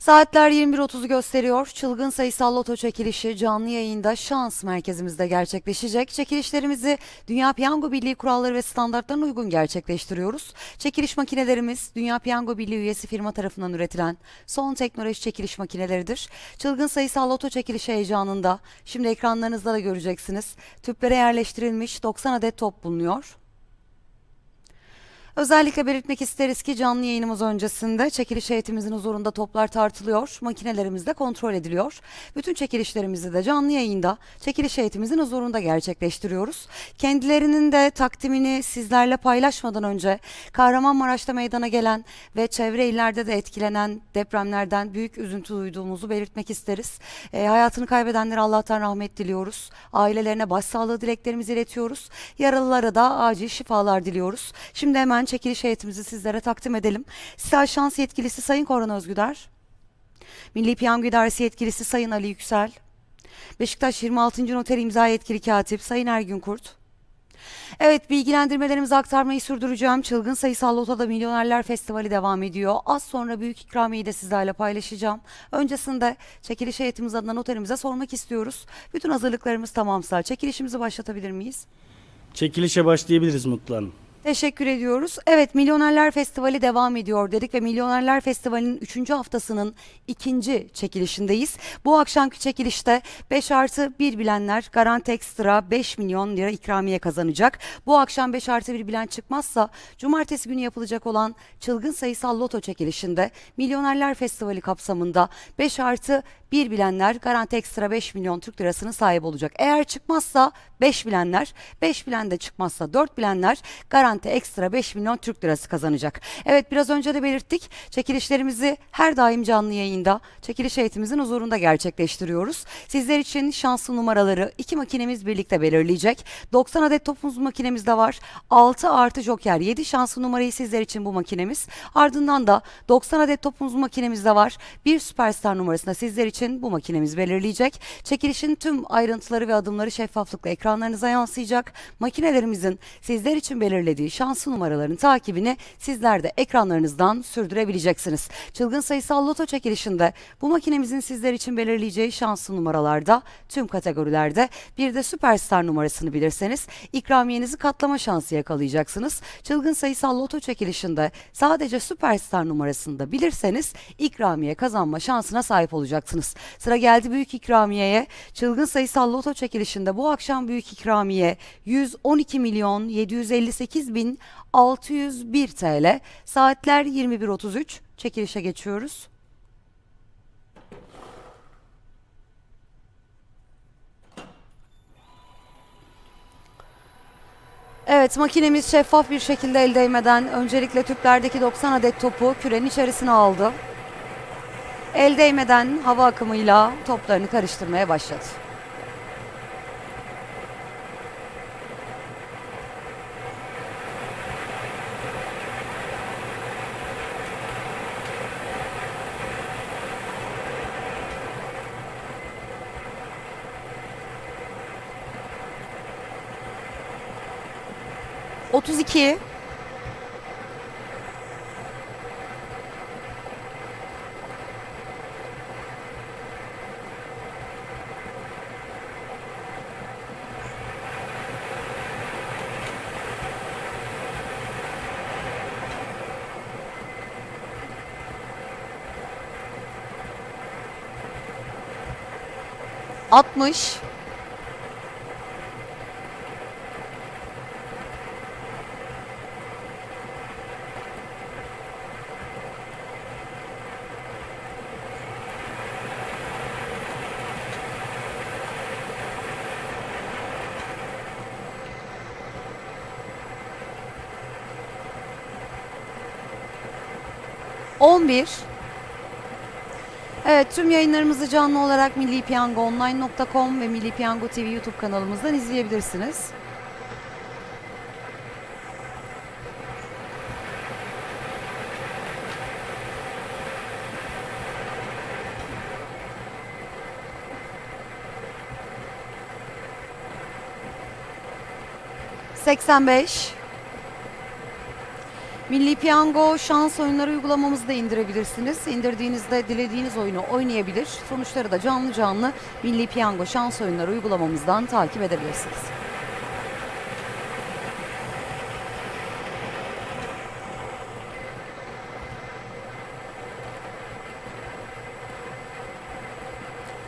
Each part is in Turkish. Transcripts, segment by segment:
Saatler 21.30'u gösteriyor. Çılgın sayısal loto çekilişi canlı yayında şans merkezimizde gerçekleşecek. Çekilişlerimizi Dünya Piyango Birliği kuralları ve standartlarına uygun gerçekleştiriyoruz. Çekiliş makinelerimiz Dünya Piyango Birliği üyesi firma tarafından üretilen son teknoloji çekiliş makineleridir. Çılgın sayısal loto çekilişi heyecanında şimdi ekranlarınızda da göreceksiniz. Tüplere yerleştirilmiş 90 adet top bulunuyor. Özellikle belirtmek isteriz ki canlı yayınımız öncesinde çekiliş heyetimizin huzurunda toplar tartılıyor, makinelerimiz de kontrol ediliyor. Bütün çekilişlerimizi de canlı yayında çekiliş heyetimizin huzurunda gerçekleştiriyoruz. Kendilerinin de takdimini sizlerle paylaşmadan önce Kahramanmaraş'ta meydana gelen ve çevre illerde de etkilenen depremlerden büyük üzüntü duyduğumuzu belirtmek isteriz. E, hayatını kaybedenlere Allah'tan rahmet diliyoruz. Ailelerine başsağlığı dileklerimizi iletiyoruz. Yaralılara da acil şifalar diliyoruz. Şimdi hemen çekiliş heyetimizi sizlere takdim edelim. Stel Şans Yetkilisi Sayın Korhan Özgüder. Milli Piyango İdaresi Yetkilisi Sayın Ali Yüksel. Beşiktaş 26. Noter İmza Yetkili Katip Sayın Ergün Kurt. Evet bilgilendirmelerimizi aktarmayı sürdüreceğim. Çılgın sayısal lotoda Milyonerler Festivali devam ediyor. Az sonra büyük ikramiyeyi de sizlerle paylaşacağım. Öncesinde çekiliş heyetimiz adına noterimize sormak istiyoruz. Bütün hazırlıklarımız tamamsa çekilişimizi başlatabilir miyiz? Çekilişe başlayabiliriz Mutlu Hanım. Teşekkür ediyoruz. Evet Milyonerler Festivali devam ediyor dedik ve Milyonerler Festivali'nin 3. haftasının ikinci çekilişindeyiz. Bu akşamki çekilişte 5 artı 1 bilenler Garanti Ekstra 5 milyon lira ikramiye kazanacak. Bu akşam 5 artı 1 bilen çıkmazsa cumartesi günü yapılacak olan çılgın sayısal loto çekilişinde Milyonerler Festivali kapsamında 5 artı 1 bilenler Garanti Ekstra 5 milyon Türk lirasının sahibi olacak. Eğer çıkmazsa 5 bilenler, 5 bilen de çıkmazsa 4 bilenler Garanti Ekstra 5 milyon Türk lirası kazanacak. Evet biraz önce de belirttik. Çekilişlerimizi her daim canlı yayında çekiliş heyetimizin huzurunda gerçekleştiriyoruz. Sizler için şanslı numaraları iki makinemiz birlikte belirleyecek. 90 adet topumuz makinemiz de var. 6 artı joker 7 şanslı numarayı sizler için bu makinemiz. Ardından da 90 adet topumuz makinemiz de var. Bir süperstar numarasında sizler için bu makinemiz belirleyecek. Çekilişin tüm ayrıntıları ve adımları şeffaflıkla ekranlarınıza yansıyacak. Makinelerimizin sizler için belirlediği şanslı numaraların takibini sizler de ekranlarınızdan sürdürebileceksiniz. Çılgın sayısal loto çekilişinde bu makinemizin sizler için belirleyeceği şanslı numaralarda tüm kategorilerde bir de süperstar numarasını bilirseniz ikramiyenizi katlama şansı yakalayacaksınız. Çılgın sayısal loto çekilişinde sadece süperstar numarasını da bilirseniz ikramiye kazanma şansına sahip olacaksınız. Sıra geldi büyük ikramiyeye. Çılgın sayısal loto çekilişinde bu akşam büyük ikramiye 112 milyon 758 bin 601 TL. Saatler 21.33. Çekilişe geçiyoruz. Evet makinemiz şeffaf bir şekilde el değmeden öncelikle tüplerdeki 90 adet topu kürenin içerisine aldı. El değmeden hava akımıyla toplarını karıştırmaya başladı. Otuz iki. Altmış. On bir. Evet tüm yayınlarımızı canlı olarak millipiyangoonline.com ve Milli Piyango TV YouTube kanalımızdan izleyebilirsiniz. Seksen beş. Milli Piyango şans oyunları uygulamamızı da indirebilirsiniz. İndirdiğinizde dilediğiniz oyunu oynayabilir. Sonuçları da canlı canlı Milli Piyango şans oyunları uygulamamızdan takip edebilirsiniz.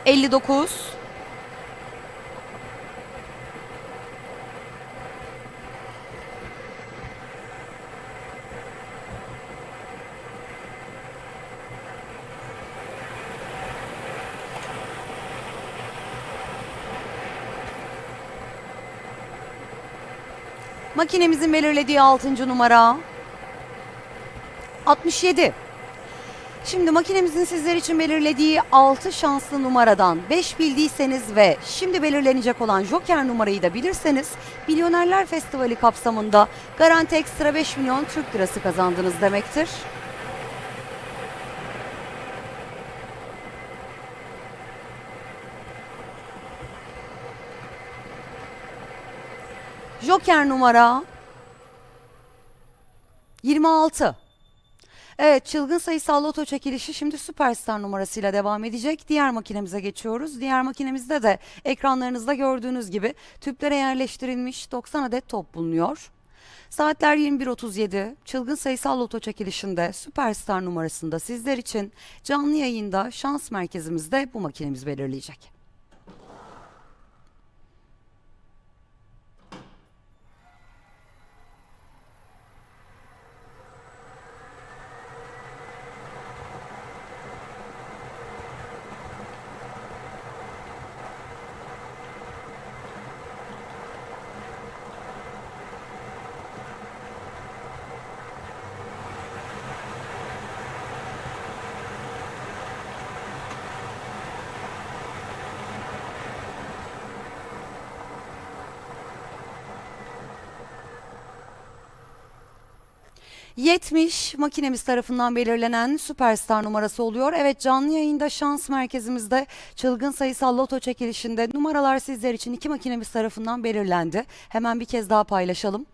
Elli dokuz. Makinemizin belirlediği 6. numara 67. Şimdi makinemizin sizler için belirlediği 6 şanslı numaradan 5 bildiyseniz ve şimdi belirlenecek olan Joker numarayı da bilirseniz Milyonerler Festivali kapsamında garanti ekstra 5 milyon Türk lirası kazandınız demektir. Joker numara 26. Evet çılgın sayısal loto çekilişi şimdi süperstar numarasıyla devam edecek. Diğer makinemize geçiyoruz. Diğer makinemizde de ekranlarınızda gördüğünüz gibi tüplere yerleştirilmiş 90 adet top bulunuyor. Saatler 21.37. Çılgın sayısal loto çekilişinde süperstar numarasında sizler için canlı yayında şans merkezimizde bu makinemiz belirleyecek. ...70 makinemiz tarafından belirlenen süperstar numarası oluyor. Evet canlı yayında şans merkezimizde çılgın sayısal loto çekilişinde numaralar sizler için iki makinemiz tarafından belirlendi. Hemen bir kez daha paylaşalım.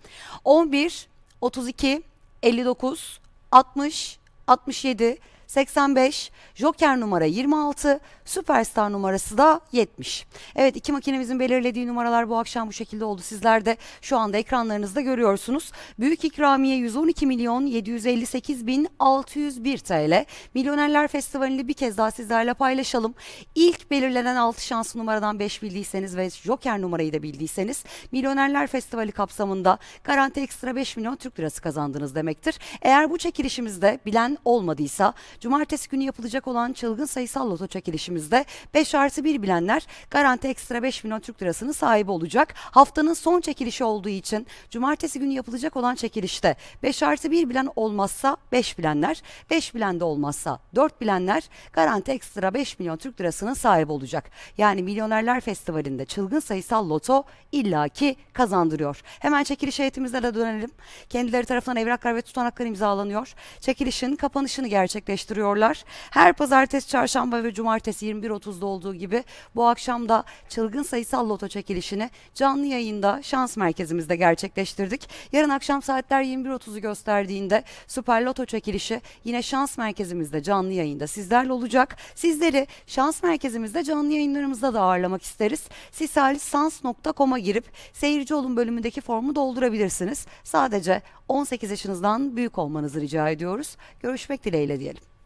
11, 32, 59, 60, 67, 85, Joker numara 26, Süperstar numarası da 70. Evet iki makinemizin belirlediği numaralar bu akşam bu şekilde oldu. Sizler de şu anda ekranlarınızda görüyorsunuz. Büyük ikramiye 112 milyon 758 bin 601 TL. Milyonerler Festivali'ni bir kez daha sizlerle paylaşalım. İlk belirlenen 6 şanslı numaradan 5 bildiyseniz ve Joker numarayı da bildiyseniz Milyonerler Festivali kapsamında garanti ekstra 5 milyon Türk lirası kazandınız demektir. Eğer bu çekilişimizde bilen olmadıysa Cumartesi günü yapılacak olan çılgın sayısal loto çekilişimizde 5 artı 1 bilenler garanti ekstra 5 milyon Türk lirasının sahibi olacak. Haftanın son çekilişi olduğu için Cumartesi günü yapılacak olan çekilişte 5 artı 1 bilen olmazsa 5 bilenler, 5 bilen de olmazsa 4 bilenler garanti ekstra 5 milyon Türk lirasının sahibi olacak. Yani Milyonerler Festivali'nde çılgın sayısal loto illaki kazandırıyor. Hemen çekiliş heyetimize de dönelim. Kendileri tarafından evraklar ve tutanaklar imzalanıyor. Çekilişin kapanışını gerçekleştiriyorlar. Her pazartesi, çarşamba ve cumartesi 21.30'da olduğu gibi bu akşam da çılgın sayısal loto çekilişini canlı yayında şans merkezimizde gerçekleştirdik. Yarın akşam saatler 21.30'u gösterdiğinde Süper Loto çekilişi yine şans merkezimizde canlı yayında sizlerle olacak. Sizleri şans merkezimizde canlı yayınlarımızda da ağırlamak isteriz. Sisalisans.com'a girip seyirci olun bölümündeki formu doldurabilirsiniz. Sadece 18 yaşınızdan büyük olmanızı rica ediyoruz. Görüşmek dileğiyle diyelim.